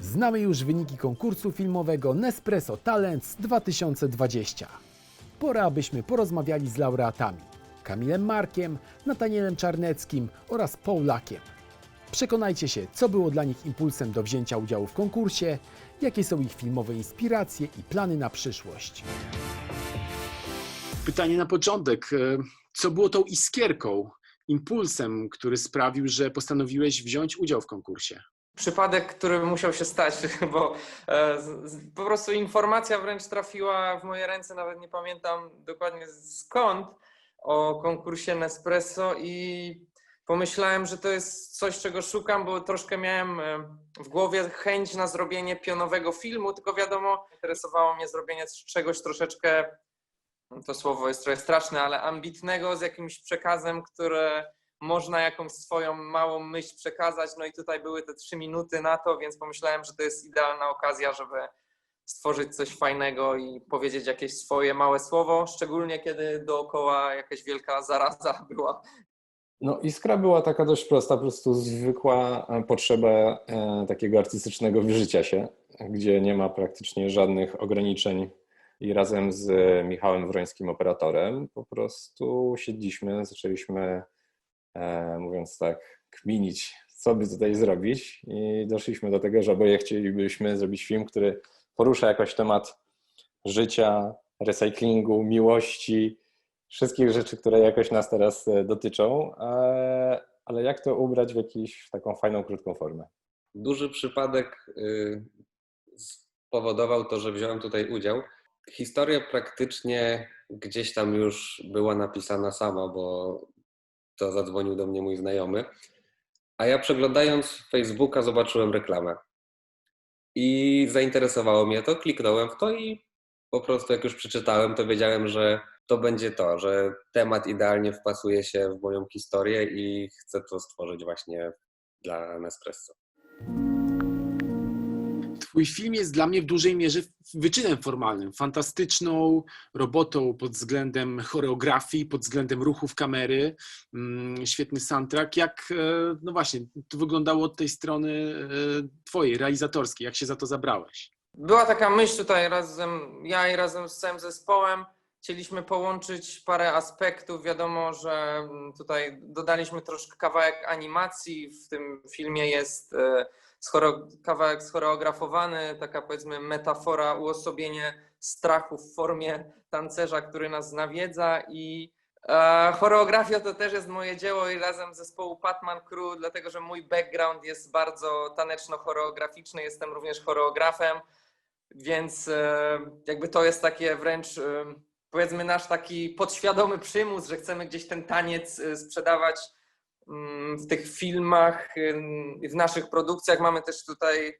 Znamy już wyniki konkursu filmowego Nespresso Talents 2020. Pora, abyśmy porozmawiali z laureatami Kamilem Markiem, Natanielem Czarneckim oraz Paulakiem. Przekonajcie się, co było dla nich impulsem do wzięcia udziału w konkursie, jakie są ich filmowe inspiracje i plany na przyszłość. Pytanie na początek. e, Co było tą iskierką, impulsem, który sprawił, że postanowiłeś wziąć udział w konkursie? Przypadek, który musiał się stać, bo e, po prostu informacja wręcz trafiła w moje ręce, nawet nie pamiętam dokładnie skąd, o konkursie Nespresso i pomyślałem, że to jest coś, czego szukam, bo troszkę miałem e, w głowie chęć na zrobienie pionowego filmu, tylko wiadomo, interesowało mnie zrobienie czegoś troszeczkę, to słowo jest trochę straszne, ale ambitnego, z jakimś przekazem, które można jakąś swoją małą myśl przekazać. No i tutaj były te trzy minuty na to, więc pomyślałem, że to jest idealna okazja, żeby stworzyć coś fajnego i powiedzieć jakieś swoje małe słowo, szczególnie kiedy dookoła jakaś wielka zaraza była. No, iskra była taka dość prosta, po prostu zwykła e, potrzeba e, takiego artystycznego wyżycia się, gdzie nie ma praktycznie żadnych ograniczeń. I razem z Michałem Wrońskim, operatorem, po prostu siedliśmy, zaczęliśmy, e, mówiąc tak, kminić, co by tutaj zrobić. I doszliśmy do tego, że oboje chcielibyśmy zrobić film, który porusza jakoś temat życia, recyklingu, miłości, wszystkich rzeczy, które jakoś nas teraz e, dotyczą, e, ale jak to ubrać w jakąś taką fajną, krótką formę? duży przypadek y, spowodował to, że wziąłem tutaj udział. Historia praktycznie gdzieś tam już była napisana sama, bo to zadzwonił do mnie mój znajomy. A ja przeglądając Facebooka zobaczyłem reklamę. I zainteresowało mnie to, kliknąłem w to i po prostu jak już przeczytałem, to wiedziałem, że to będzie to, że temat idealnie wpasuje się w moją historię i chcę to stworzyć właśnie dla Nespresso. Twój film jest dla mnie w dużej mierze wyczynem formalnym, fantastyczną robotą pod względem choreografii, pod względem ruchów kamery, mm, świetny soundtrack. Jak, e, no właśnie, to wyglądało od tej strony e, twojej, realizatorskiej, jak się za to zabrałeś? Była taka myśl tutaj razem, ja i razem z całym zespołem. Chcieliśmy połączyć parę aspektów. Wiadomo, że mm, tutaj dodaliśmy troszkę kawałek animacji. W tym filmie jest e, kawałek schoreografowany, taka powiedzmy metafora, uosobienie strachu w formie tancerza, który nas nawiedza i e, choreografia to też jest moje dzieło i razem z zespołu Patman Crew, dlatego że mój background jest bardzo taneczno-choreograficzny, jestem również choreografem, więc e, jakby to jest takie wręcz e, powiedzmy nasz taki podświadomy przymus, że chcemy gdzieś ten taniec e, sprzedawać w tych filmach, ym, w naszych produkcjach. Mamy też tutaj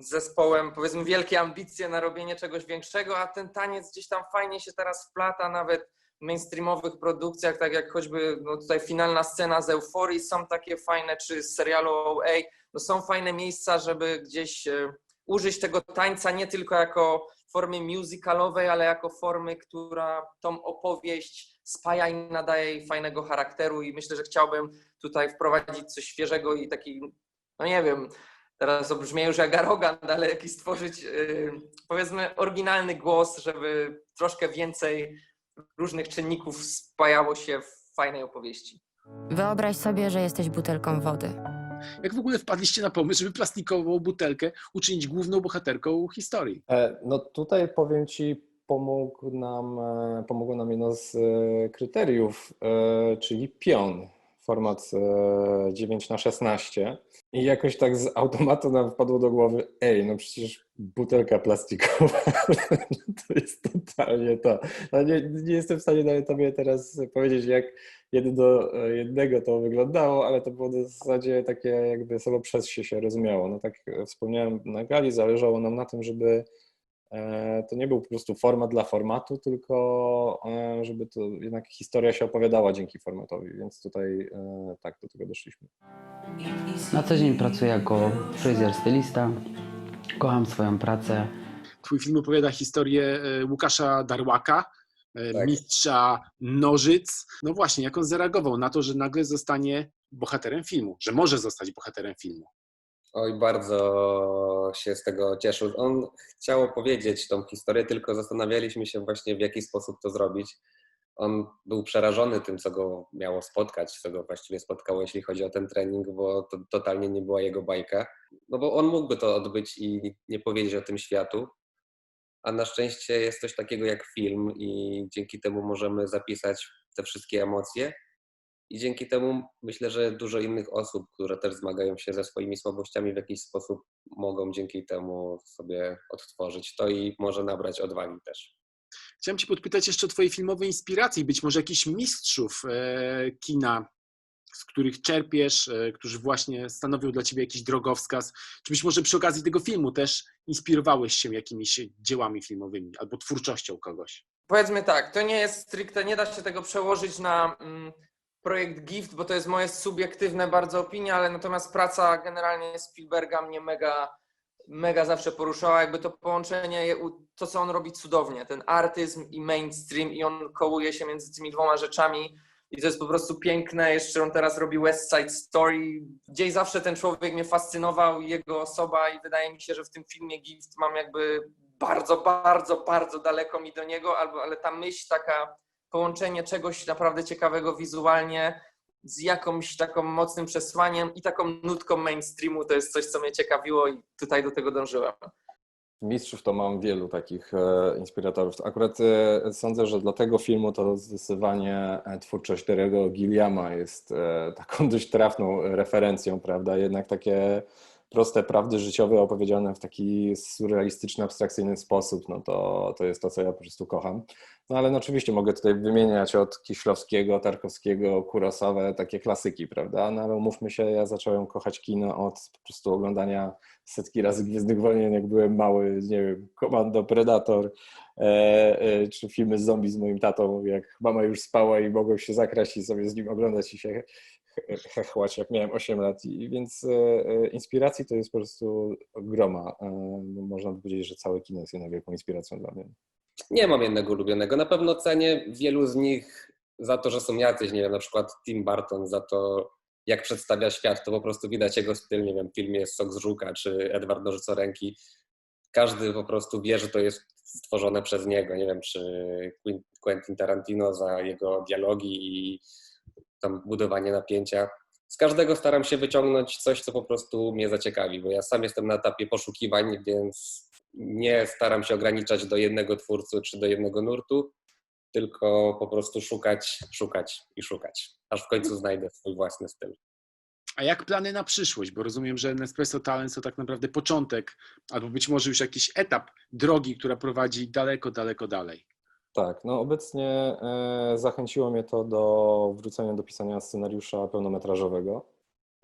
z zespołem powiedzmy wielkie ambicje na robienie czegoś większego, a ten taniec gdzieś tam fajnie się teraz wplata nawet w mainstreamowych produkcjach, tak jak choćby no tutaj finalna scena z Euforii są takie fajne, czy z serialu OA, no są fajne miejsca, żeby gdzieś e, użyć tego tańca nie tylko jako formy musicalowej, ale jako formy, która tą opowieść spaja i nadaje jej fajnego charakteru i myślę, że chciałbym tutaj wprowadzić coś świeżego i taki, no nie wiem, teraz to brzmi już jak arogant, ale jakiś stworzyć yy, powiedzmy oryginalny głos, żeby troszkę więcej różnych czynników spajało się w fajnej opowieści. Wyobraź sobie, że jesteś butelką wody. Jak w ogóle wpadliście na pomysł, żeby plastikową butelkę uczynić główną bohaterką historii? E, No tutaj powiem Ci, pomógł nam, e, pomogło nam jedno z e, kryteriów, e, czyli pion, format e, 9 na 16 I jakoś tak z automatu nam wpadło do głowy, ej, no przecież butelka plastikowa, to jest totalnie to. No nie, nie jestem w stanie nawet Tobie teraz powiedzieć, jak jeden do jednego to wyglądało, ale to było w zasadzie takie jakby samo przez się się rozumiało. No tak wspomniałem na gali, zależało nam na tym, żeby to nie był po prostu format dla formatu, tylko e, żeby to jednak historia się opowiadała dzięki formatowi, więc tutaj e, tak do tego doszliśmy. Na co dzień pracuję jako fryzjer stylista. Kocham swoją pracę. Twój film opowiada historię e, Łukasza Darłaka, e, Tak. mistrza nożyc. No właśnie, jak on zareagował na to, że nagle zostanie bohaterem filmu, że może zostać bohaterem filmu. Oj, bardzo się z tego cieszył. On chciał opowiedzieć tą historię, tylko zastanawialiśmy się właśnie w jaki sposób to zrobić. On był przerażony tym, co go miało spotkać, co go właściwie spotkało, jeśli chodzi o ten trening, bo to totalnie nie była jego bajka. No bo on mógłby to odbyć i nie powiedzieć o tym światu, a na szczęście jest coś takiego jak film i dzięki temu możemy zapisać te wszystkie emocje. I dzięki temu myślę, że dużo innych osób, które też zmagają się ze swoimi słabościami, w jakiś sposób mogą dzięki temu sobie odtworzyć to i może nabrać odwagi też. Chciałem Cię podpytać jeszcze o Twoje filmowe inspiracje, być może jakichś mistrzów e, kina, z których czerpiesz, e, którzy właśnie stanowią dla Ciebie jakiś drogowskaz. Czy być może przy okazji tego filmu też inspirowałeś się jakimiś dziełami filmowymi albo twórczością kogoś? Powiedzmy tak, to nie jest stricte, nie da się tego przełożyć na mm, projekt Gift, bo to jest moje subiektywne bardzo opinie, ale natomiast praca generalnie Spielberga mnie mega, mega zawsze poruszała, jakby to połączenie, to co on robi cudownie, ten artyzm i mainstream i on kołuje się między tymi dwoma rzeczami i to jest po prostu piękne, jeszcze on teraz robi West Side Story, gdzieś zawsze ten człowiek mnie fascynował, jego osoba i wydaje mi się, że w tym filmie Gift mam jakby bardzo, bardzo, bardzo daleko mi do niego, albo, ale ta myśl taka, połączenie czegoś naprawdę ciekawego wizualnie z jakąś taką mocnym przesłaniem i taką nutką mainstreamu, to jest coś, co mnie ciekawiło i tutaj do tego dążyłem. Mistrzów to mam wielu takich e, inspiratorów. Akurat e, sądzę, że dla tego filmu to zdecydowanie e, twórczość Terego Gilliama jest taką dość trafną referencją, prawda? Jednak takie proste prawdy życiowe opowiedziane w taki surrealistyczny, abstrakcyjny sposób, no to, to jest to, co ja po prostu kocham. No ale no oczywiście mogę tutaj wymieniać od Kiślowskiego, Tarkowskiego, Kurosawę, takie klasyki, prawda? No ale umówmy się, ja zacząłem kochać kino od po prostu oglądania setki razy Gwiezdnych Wojen, jak byłem mały, nie wiem, Komando, Predator, e, e, czy filmy z zombie z moim tatą, jak mama już spała i mogłem się zakraść i sobie z nim oglądać i się hechłać, jak miałem 8 lat. I więc e, e, inspiracji to jest po prostu groma. E, można by powiedzieć, że całe kino jest jedną wielką inspiracją dla mnie. Nie mam jednego ulubionego. Na pewno cenię wielu z nich za to, że są jacyś, nie wiem, na przykład Tim Burton za to, jak przedstawia świat, to po prostu widać jego styl, nie wiem, w filmie Sok z Żuka czy Edward Nożycoręki. Każdy po prostu wie, że to jest stworzone przez niego, nie wiem, czy Quentin Tarantino za jego dialogi i tam budowanie napięcia. Z każdego staram się wyciągnąć coś, co po prostu mnie zaciekawi, bo ja sam jestem na etapie poszukiwań, więc nie staram się ograniczać do jednego twórcy czy do jednego nurtu, tylko po prostu szukać, szukać i szukać, aż w końcu znajdę swój własny styl. A jak plany na przyszłość? Bo rozumiem, że Nespresso Talent to tak naprawdę początek, albo być może już jakiś etap drogi, która prowadzi daleko, daleko dalej. Tak, no obecnie e, zachęciło mnie to do wrócenia do pisania scenariusza pełnometrażowego,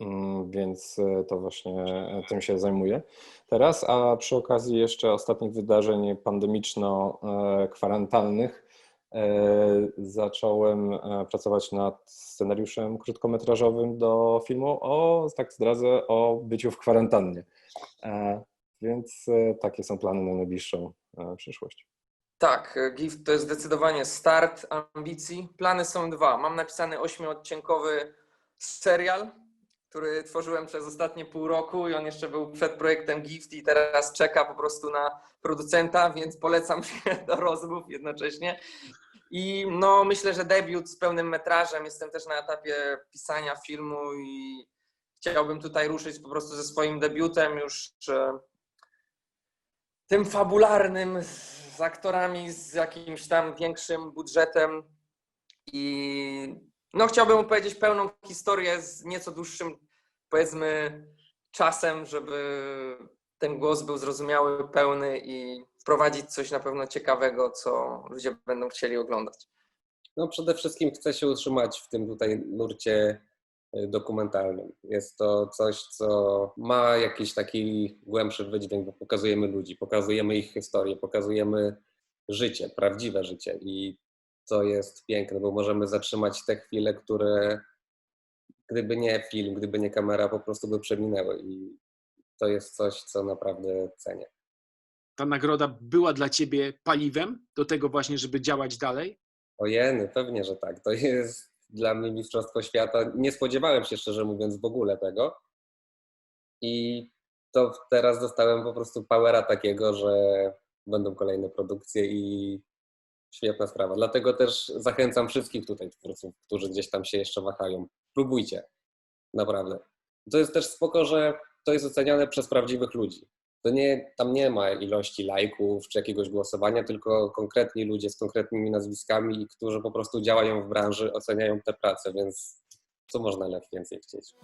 mm, więc e, to właśnie tym się zajmuję teraz, a przy okazji jeszcze ostatnich wydarzeń pandemiczno-kwarantannych e, zacząłem e, pracować nad scenariuszem krótkometrażowym do filmu o, tak zdradzę, o byciu w kwarantannie. E, Więc e, takie są plany na najbliższą e, przyszłość. Tak, Gift to jest zdecydowanie start ambicji. Plany są dwa. Mam napisany ośmiodcinkowy serial, który tworzyłem przez ostatnie pół roku i on jeszcze był przed projektem Gift i teraz czeka po prostu na producenta, więc polecam się do rozmów jednocześnie. I no, myślę, że debiut z pełnym metrażem. Jestem też na etapie pisania filmu i chciałbym tutaj ruszyć po prostu ze swoim debiutem już e, tym fabularnym, z aktorami, z jakimś tam większym budżetem i no chciałbym opowiedzieć pełną historię z nieco dłuższym, powiedzmy, czasem, żeby ten głos był zrozumiały, pełny i wprowadzić coś na pewno ciekawego, co ludzie będą chcieli oglądać. No przede wszystkim chcę się utrzymać w tym tutaj nurcie dokumentalnym. Jest to coś, co ma jakiś taki głębszy wydźwięk, bo pokazujemy ludzi, pokazujemy ich historię, pokazujemy życie, prawdziwe życie i to jest piękne, bo możemy zatrzymać te chwile, które gdyby nie film, gdyby nie kamera, po prostu by przeminęły i to jest coś, co naprawdę cenię. Ta nagroda była dla ciebie paliwem do tego właśnie, żeby działać dalej? Ojeny, pewnie, że tak. To jest dla mnie Mistrzostwo Świata. Nie spodziewałem się, szczerze mówiąc, w ogóle tego. I to teraz dostałem po prostu powera takiego, że będą kolejne produkcje i świetna sprawa. Dlatego też zachęcam wszystkich tutaj twórców, którzy gdzieś tam się jeszcze wahają. Próbujcie. Naprawdę. To jest też spoko, że to jest oceniane przez prawdziwych ludzi. To nie, tam nie ma ilości lajków czy jakiegoś głosowania, tylko konkretni ludzie z konkretnymi nazwiskami, którzy po prostu działają w branży, oceniają te prace, więc co można więcej chcieć.